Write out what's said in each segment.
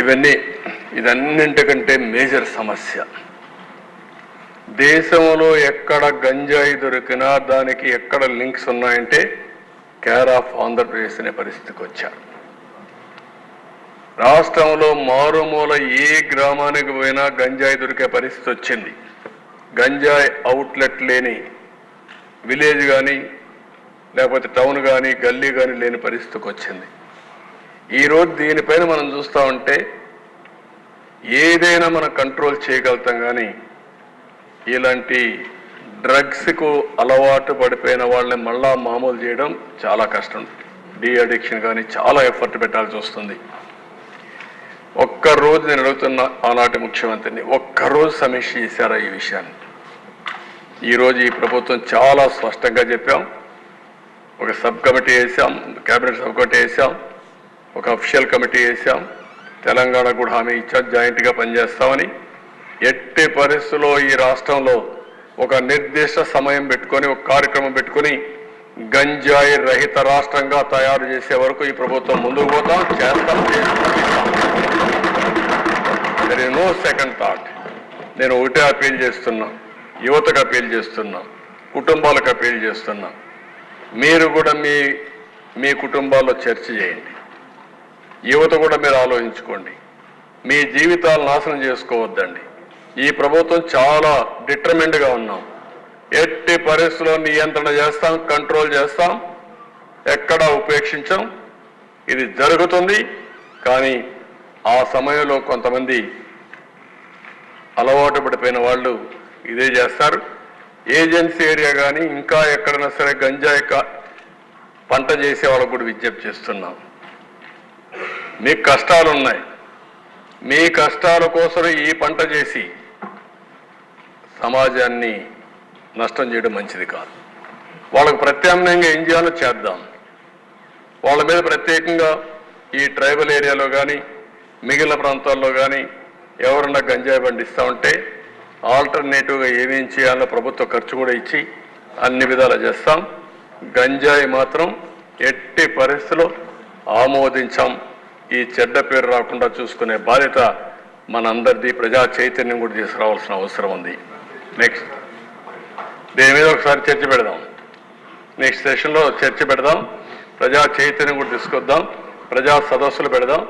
ఇవన్నీ ఇదన్నింటికంటే మేజర్ సమస్య. దేశంలో ఎక్కడ గంజాయి దొరికినా దానికి ఎక్కడ లింక్స్ ఉన్నాయంటే కేర్ ఆఫ్ ఆంధ్రప్రదేశ్ అనే పరిస్థితికి వచ్చారు రాష్ట్రంలో మారుమూల ఏ గ్రామానికి పోయినా గంజాయి దొరికే పరిస్థితి వచ్చింది. గంజాయి అవుట్లెట్ లేని విలేజ్ కానీ లేకపోతే టౌన్ కానీ గల్లీ కానీ లేని పరిస్థితికి వచ్చింది. ఈరోజు దీనిపైన మనం చూస్తూ ఉంటే ఏదైనా మనం కంట్రోల్ చేయగలుగుతాం కానీ ఇలాంటి డ్రగ్స్కు అలవాటు పడిపోయిన వాళ్ళని మళ్ళా మామూలు చేయడం చాలా కష్టం. డీ అడిక్షన్ కానీ చాలా ఎఫర్ట్ పెట్టాల్సి వస్తుంది. ఒక్కరోజు నేను అడుగుతున్న ఆనాటి ముఖ్యమంత్రిని ఒక్కరోజు సమీక్ష చేశారా ఈ విషయాన్ని? ఈరోజు ఈ ప్రభుత్వం చాలా స్పష్టంగా చెప్పాం. ఒక సబ్ కమిటీ వేసాం కేబినెట్ సబ్ కమిటీ వేసాం. ఒక అఫిషియల్ కమిటీ వేసాం తెలంగాణ కూడా హామీ ఇచ్చాం. జాయింట్గా పనిచేస్తామని. ఎట్టి పరిస్థితుల్లో ఈ రాష్ట్రంలో ఒక నిర్దిష్ట సమయం పెట్టుకొని ఒక కార్యక్రమం పెట్టుకొని గంజాయి రహిత రాష్ట్రంగా తయారు చేసే వరకు ఈ ప్రభుత్వం ముందుకు పోతాం చేస్తాం. There is no second thought నేను ఒకటే అపీల్ చేస్తున్నా. యువతకు అపీల్ చేస్తున్నా. కుటుంబాలకు అపీల్ చేస్తున్నా. మీరు కూడా మీ మీ కుటుంబాల్లో చర్చ చేయండి. యువత కూడా మీరు ఆలోచించుకోండి. మీ జీవితాలు నాశనం చేసుకోవద్దండి. ఈ ప్రభుత్వం చాలా డిటర్మెంట్గా ఉన్నాం. ఎట్టి పరిస్థితుల్లో నియంత్రణ చేస్తాం కంట్రోల్ చేస్తాం ఎక్కడా ఉపేక్షించాం. ఇది జరుగుతుంది కానీ ఆ సమయంలో కొంతమంది అలవాటు పడిపోయిన వాళ్ళు ఇదే చేస్తారు. ఏజెన్సీ ఏరియా కానీ ఇంకా ఎక్కడైనా సరే గంజాయి పంట చేసే వాళ్ళకు కూడా విజ్ఞప్తి చేస్తున్నాం. మీకు కష్టాలు ఉన్నాయి మీ కష్టాల కోసం ఈ పంట చేసి సమాజాన్ని నష్టం చేయడం మంచిది కాదు. వాళ్ళకు ప్రత్యామ్నాయంగా ఏం చేయాలో చేద్దాం. వాళ్ళ మీద ప్రత్యేకంగా ఈ ట్రైబల్ ఏరియాలో కానీ మిగిలిన ప్రాంతాల్లో కానీ ఎవరన్నా గంజాయి పండిస్తూ ఉంటే ఆల్టర్నేటివ్గా ఏమేం చేయాలో ప్రభుత్వ ఖర్చు కూడా ఇచ్చి అన్ని విధాలు చేస్తాం. గంజాయి మాత్రం ఎట్టి పరిస్థితుల్లో ఆమోదించాం. ఈ చెడ్డ పేరు రాకుండా చూసుకునే బాధ్యత మనందరిది. ప్రజా చైతన్యం కూడా తీసుకురావాల్సిన అవసరం ఉంది. నెక్స్ట్ దీని మీద ఒకసారి చర్చ పెడదాం. నెక్స్ట్ సెషన్లో చర్చ పెడదాం. ప్రజా చైతన్యం కూడా తీసుకొద్దాం. ప్రజా సదస్సులు పెడదాం.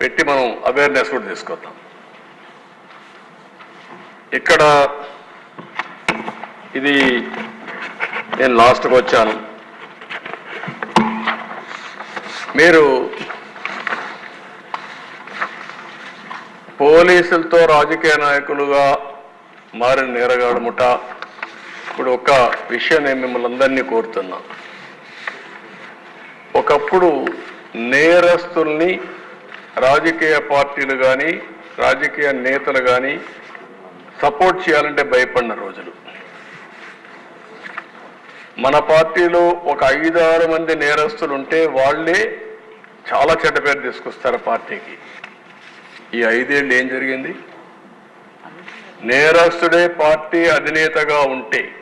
పెట్టి మనం అవేర్నెస్ కూడా తీసుకొద్దాం. ఇక్కడ ఇది నేను లాస్ట్కి వచ్చాను. మీరు పోలీసులతో రాజకీయ నాయకులుగా మారిన నేరగాడు ముఠ ఇప్పుడు ఒక విషయం నేను మిమ్మల్ని అందరినీ కోరుతున్నా. ఒకప్పుడు నేరస్తుల్ని రాజకీయ పార్టీలు కానీ రాజకీయ నేతలు కానీ సపోర్ట్ చేయాలంటే భయపడిన రోజులు. మన పార్టీలో ఒక ఐదారు మంది నేరస్తులు ఉంటే వాళ్ళే చాలా చెడ్డ పేరు తీసుకొస్తారు పార్టీకి. ఈ ఐదేళ్ళు ఏం జరిగింది? నేరస్తుడే పార్టీ అధినేతగా ఉంటే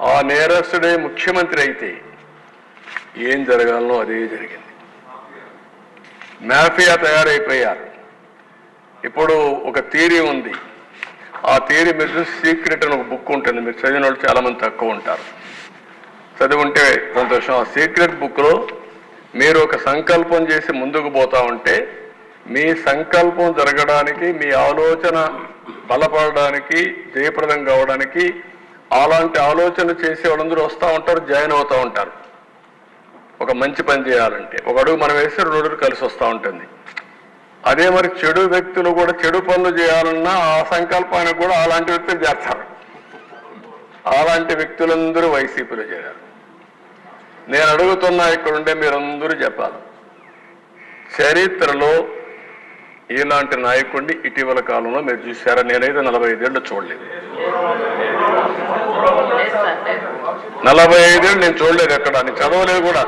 ఆ నేరస్తుడే ముఖ్యమంత్రి అయితే ఏం జరగాలనో అదే జరిగింది. మాఫియా తయారైపోయారు. ఇప్పుడు ఒక థీరీ ఉంది. ఆ థియరీ మీరు సీక్రెట్ అని ఒక బుక్ ఉంటుంది. మీరు చదివిన వాళ్ళు చాలామంది తక్కువ ఉంటారు. చదివి ఉంటే సంతోషం. ఆ సీక్రెట్ బుక్లో మీరు ఒక సంకల్పం చేసి ముందుకు పోతా ఉంటే మీ సంకల్పం జరగడానికి మీ ఆలోచన బలపడడానికి జయప్రదం కావడానికి అలాంటి ఆలోచన చేసే వాళ్ళందరూ వస్తూ ఉంటారు జాయిన్ అవుతూ ఉంటారు. ఒక మంచి పని చేయాలంటే ఒక అడుగు మనం వేస్తే రెండు అడుగులు కలిసి వస్తూ ఉంటుంది. అదే మరి చెడు వ్యక్తులు కూడా చెడు పనులు చేయాలన్నా ఆ సంకల్పానికి కూడా అలాంటి వ్యక్తులు చేస్తారు. అలాంటి వ్యక్తులందరూ వైసీపీలో చేరారు. నేను అడుగుతున్నా ఇక్కడ ఉండే మీరందరూ చెప్పాలి. చరిత్రలో ఇలాంటి నాయకుడిని ఇటీవల కాలంలో మీరు చూసారా నేనైతే నలభై ఐదేళ్ళు చూడలేదు. నలభై ఐదేళ్ళు నేను చూడలేదు ఎక్కడ? నేను చదవలేదు కూడా.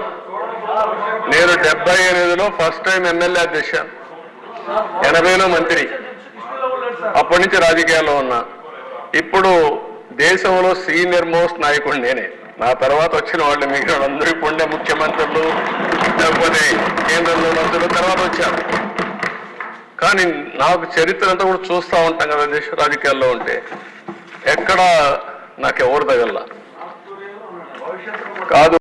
నేను డెబ్బై ఎనిమిదిలో ఫస్ట్ టైం ఎమ్మెల్యే అధ్యక్షాను ఎనభైలో మంత్రి. అప్పటి నుంచి రాజకీయాల్లో ఉన్నా. ఇప్పుడు దేశంలో సీనియర్ మోస్ట్ నాయకుడు నేనే. నా తర్వాత వచ్చిన వాళ్ళు మిగిలిన అందరూ ఇప్పుడే ముఖ్యమంత్రులు లేకపోతే కేంద్రంలో మంత్రులు తర్వాత వచ్చారు కానీ నాకు చరిత్ర అంతా కూడా చూస్తూ ఉంటాం కదా దేశ రాజకీయాల్లో ఉంటే ఎక్కడ నాకు ఎవరు తగల కాదు.